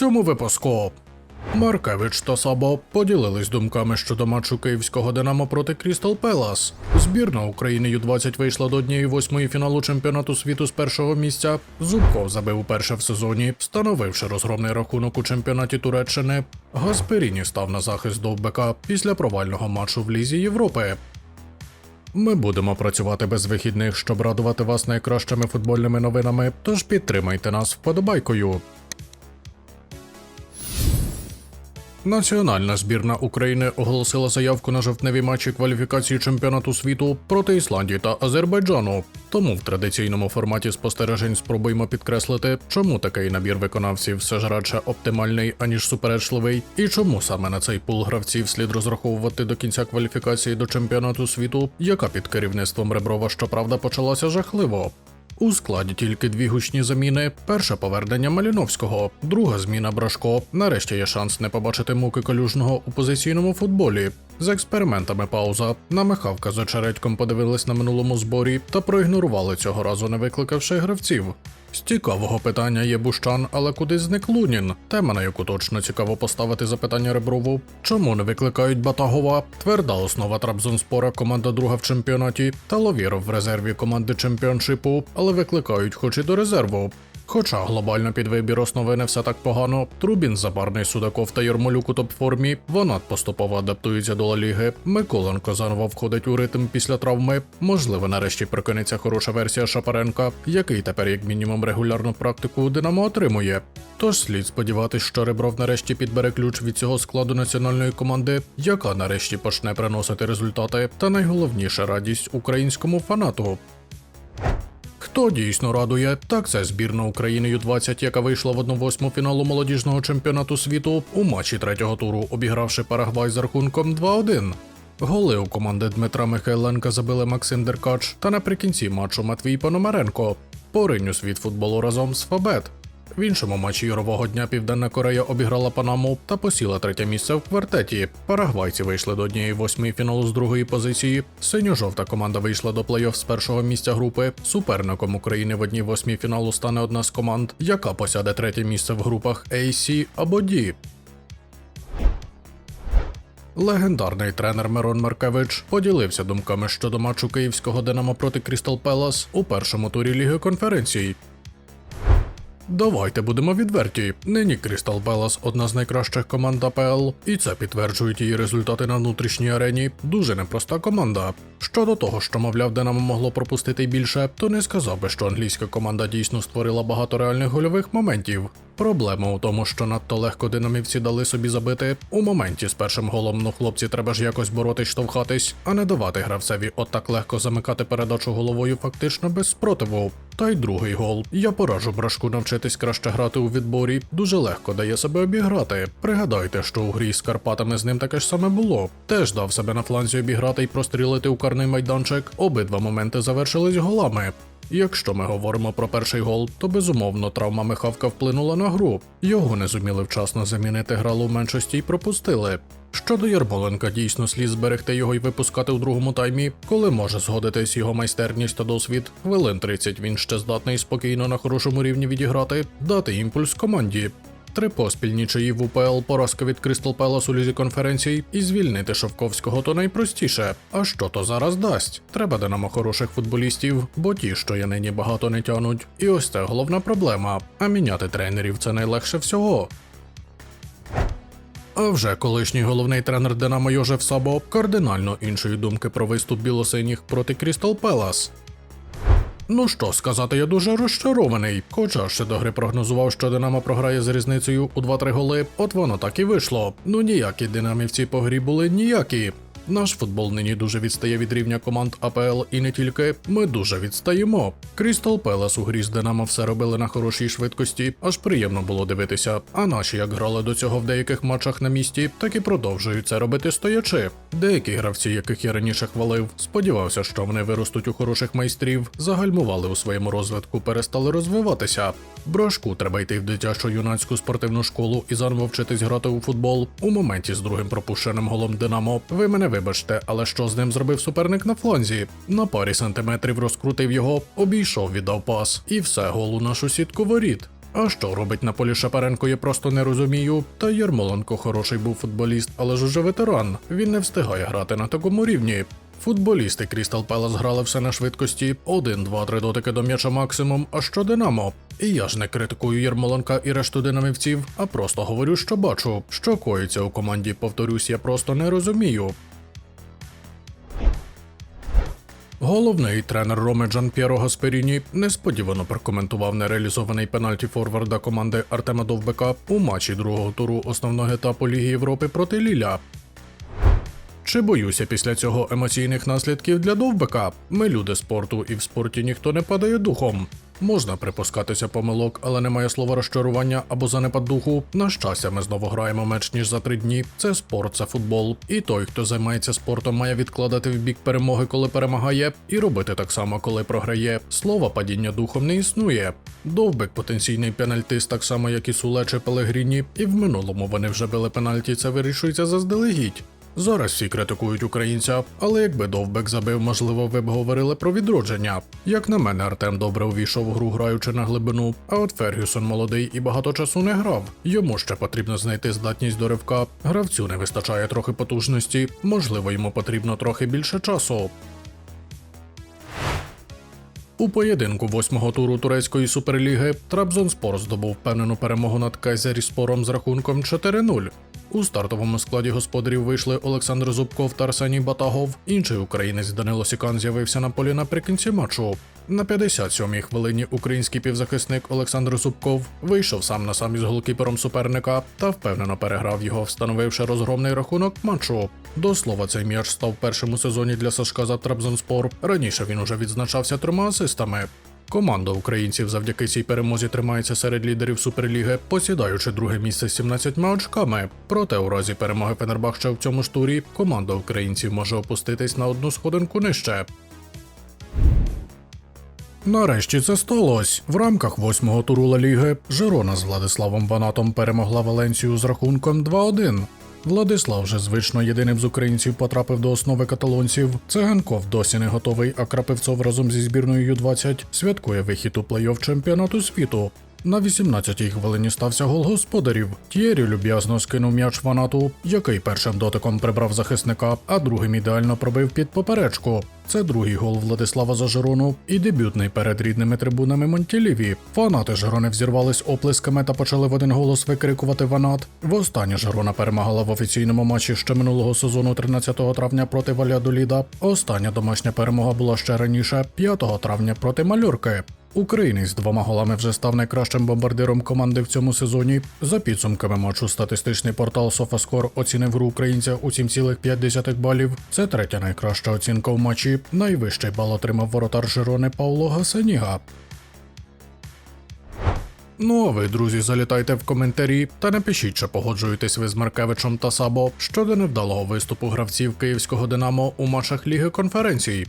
цьому випуску. Маркевич та Сабо поділились думками щодо матчу київського Динамо проти Крістал Пелас. Збірна України Ю-20 вийшла до однієї восьмої фіналу чемпіонату світу з першого місця. Зубков забив уперше в сезоні, встановивши розгромний рахунок у чемпіонаті Туреччини. Гасперіні став на захист довбека після провального матчу в Лізі Європи. Ми будемо працювати без вихідних, щоб радувати вас найкращими футбольними новинами. Тож підтримайте нас вподобайкою. Національна збірна України оголосила заявку на жовтневі матчі кваліфікації чемпіонату світу проти Ісландії та Азербайджану. Тому в традиційному форматі спостережень спробуємо підкреслити, чому такий набір виконавців все ж радше оптимальний аніж суперечливий, і чому саме на цей пул гравців слід розраховувати до кінця кваліфікації до чемпіонату світу, яка під керівництвом Реброва щоправда почалася жахливо. У складі тільки дві гучні заміни. Перше повернення Маліновського, друга зміна Брашко. Нарешті є шанс не побачити муки колюжного у позиційному футболі. З експериментами пауза. Намихавка з очередьком подивились на минулому зборі та проігнорували цього разу, не викликавши гравців. З цікавого питання є Бущан, але куди зник Лунін? Тема, на яку точно цікаво поставити запитання Реброву. Чому не викликають Батагова? Тверда основа Трабзонспора, команда друга в чемпіонаті, та Ловіров в резерві команди чемпіоншипу, але викликають хоч і до резерву. Хоча глобально під вибір основи не все так погано, Трубін, Забарний, Судаков та Ярмолюк у топ-формі, Ванат поступово адаптується до Ла Ліги, Миколенко заново входить у ритм після травми. Можливо, нарешті прикинеться хороша версія Шапаренка, який тепер як мінімум регулярну практику у Динамо отримує. Тож слід сподіватись, що Ребров нарешті підбере ключ від цього складу національної команди, яка нарешті почне приносити результати, та найголовніше радість українському фанату. Хто дійсно радує, так це збірна України Ю-20, яка вийшла в 1-8 фіналу молодіжного чемпіонату світу у матчі третього туру, обігравши Парагвай з рахунком 2-1. Голи у команди Дмитра Михайленка забили Максим Деркач та наприкінці матчу Матвій Пономаренко. Поринь у світ футболу разом з Фабет. В іншому матчі Ярового дня Південна Корея обіграла Панаму та посіла третє місце в квартеті. Парагвайці вийшли до однієї восьмої фіналу з другої позиції. Синьо-жовта команда вийшла до плей-офф з першого місця групи. Суперником України в одній восьмій фіналу стане одна з команд, яка посяде третє місце в групах A, C або D. Легендарний тренер Мирон Маркевич поділився думками щодо матчу київського Динамо проти Крістал Пелас у першому турі Ліги конференцій. Давайте будемо відверті. Нині Крістал Пелас одна з найкращих команд АПЛ, і це підтверджують її результати на внутрішній арені. Дуже непроста команда. Щодо того, що, мовляв, Динамо могло пропустити більше, то не сказав би, що англійська команда дійсно створила багато реальних гольових моментів. Проблема у тому, що надто легко динамівці дали собі забити. У моменті з першим голом, ну хлопці, треба ж якось боротись, штовхатись, а не давати гравцеві отак легко замикати передачу головою фактично без спротиву. Та й другий гол. Я пораджу брашку навчитись краще грати у відборі. Дуже легко дає себе обіграти. Пригадайте, що у грі з Карпатами з ним таке ж саме було. Теж дав себе на фланзі обіграти і прострілити у карний майданчик. Обидва моменти завершились голами. Якщо ми говоримо про перший гол, то безумовно травма Михавка вплинула на гру. Його не зуміли вчасно замінити гралу в меншості й пропустили. Щодо Ярмоленка, дійсно слід зберегти його й випускати у другому таймі, коли може згодитись його майстерність та досвід. Хвилин 30 він ще здатний спокійно на хорошому рівні відіграти, дати імпульс команді. Три поспіль нічиї в УПЛ, поразка від Крістал Пелас у лізі конференцій і звільнити Шовковського то найпростіше. А що то зараз дасть? Треба динамо хороших футболістів, бо ті, що є нині багато не тянуть. І ось це головна проблема. А міняти тренерів це найлегше всього. А вже колишній головний тренер Динамо Йожеф Сабо кардинально іншої думки про виступ білосиніх проти Крістал Пелас. Ну що сказати, я дуже розчарований. Хоча ще до гри прогнозував, що Динамо програє з різницею у 2-3 голи, от воно так і вийшло. Ну ніякі динамівці по грі були ніякі. Наш футбол нині дуже відстає від рівня команд АПЛ і не тільки. Ми дуже відстаємо. Крістал Пелес у грі з Динамо все робили на хорошій швидкості, аж приємно було дивитися. А наші як грали до цього в деяких матчах на місці, так і продовжують це робити стоячи. Деякі гравці, яких я раніше хвалив, сподівався, що вони виростуть у хороших майстрів, загальмували у своєму розвитку, перестали розвиватися. Брошку треба йти в дитячу юнацьку спортивну школу і заново вчитись грати у футбол. У моменті з другим пропущеним голом Динамо. Ви мене вибачте, але що з ним зробив суперник на фланзі? На парі сантиметрів розкрутив його, обійшов, віддав пас, і все гол нашу сітку воріт. А що робить на полі Шапаренко, я просто не розумію. Та Єрмоленко хороший був футболіст, але ж уже ветеран. Він не встигає грати на такому рівні. Футболісти Крістал Пелас грали все на швидкості, один, два, три дотики до м'яча максимум, а що Динамо. І я ж не критикую Єрмоленка і решту динамівців, а просто говорю, що бачу, що коїться у команді. Повторюсь, я просто не розумію. Головний тренер Роми Джан П'єро Гасперіні несподівано прокоментував нереалізований пенальті форварда команди Артема Довбека у матчі другого туру основного етапу Ліги Європи проти Ліля. Чи боюся після цього емоційних наслідків для Довбека? Ми люди спорту, і в спорті ніхто не падає духом. Можна припускатися помилок, але немає слова розчарування або занепад духу. На щастя, ми знову граємо менш ніж за три дні. Це спорт, це футбол. І той, хто займається спортом, має відкладати в бік перемоги, коли перемагає, і робити так само, коли програє. Слова падіння духом не існує. Довбик потенційний пенальтист, так само як і Суле чи Пелегріні, і в минулому вони вже били пенальті. Це вирішується заздалегідь. Зараз всі критикують українця, але якби довбек забив, можливо, ви б говорили про відродження. Як на мене, Артем добре увійшов в гру, граючи на глибину. А от Фергюсон молодий і багато часу не грав. Йому ще потрібно знайти здатність до ривка. Гравцю не вистачає трохи потужності, можливо, йому потрібно трохи більше часу. У поєдинку восьмого туру турецької суперліги Трабзонспор здобув впевнену перемогу над Кайзеріспором з рахунком 4-0. У стартовому складі господарів вийшли Олександр Зубков та Арсеній Батагов. Інший українець Данило Сікан з'явився на полі наприкінці матчу. На 57-й хвилині український півзахисник Олександр Зубков вийшов сам на сам із голкіпером суперника та впевнено переграв його, встановивши розгромний рахунок матчу. До слова, цей м'яч став першим у сезоні для Сашка за Трабзонспор. Раніше він уже відзначався трьома асистами. Команда українців завдяки цій перемозі тримається серед лідерів Суперліги, посідаючи друге місце з 17 очками. Проте у разі перемоги Фенербахча в цьому ж турі команда українців може опуститись на одну сходинку нижче. Нарешті це сталося. В рамках восьмого туру Ла Ліги Жирона з Владиславом Ванатом перемогла Валенцію з рахунком 2-1. Владислав вже звично єдиним з українців потрапив до основи каталонців. Циганков досі не готовий, а Крапивцов разом зі збірною Ю-20 святкує вихід у плей-офф чемпіонату світу. На 18-й хвилині стався гол господарів. Т'єрі люб'язно скинув м'яч Ванату, який першим дотиком прибрав захисника, а другим ідеально пробив під поперечку. Це другий гол Владислава за Жирону і дебютний перед рідними трибунами Монтіліві. Фанати Жирони взірвались оплесками та почали в один голос викрикувати Ванат. Востаннє Жирона перемагала в офіційному матчі ще минулого сезону 13 травня проти Валядоліда. Остання домашня перемога була ще раніше, 5 травня проти Мальорки. Українець з двома голами вже став найкращим бомбардиром команди в цьому сезоні. За підсумками матчу статистичний портал SofaScore оцінив гру українця у 7,5 балів. Це третя найкраща оцінка в матчі. Найвищий бал отримав воротар Жирони Пауло Гасеніга. Ну а ви, друзі, залітайте в коментарі та напишіть, чи погоджуєтесь ви з Маркевичем та Сабо щодо невдалого виступу гравців київського Динамо у матчах Ліги конференцій.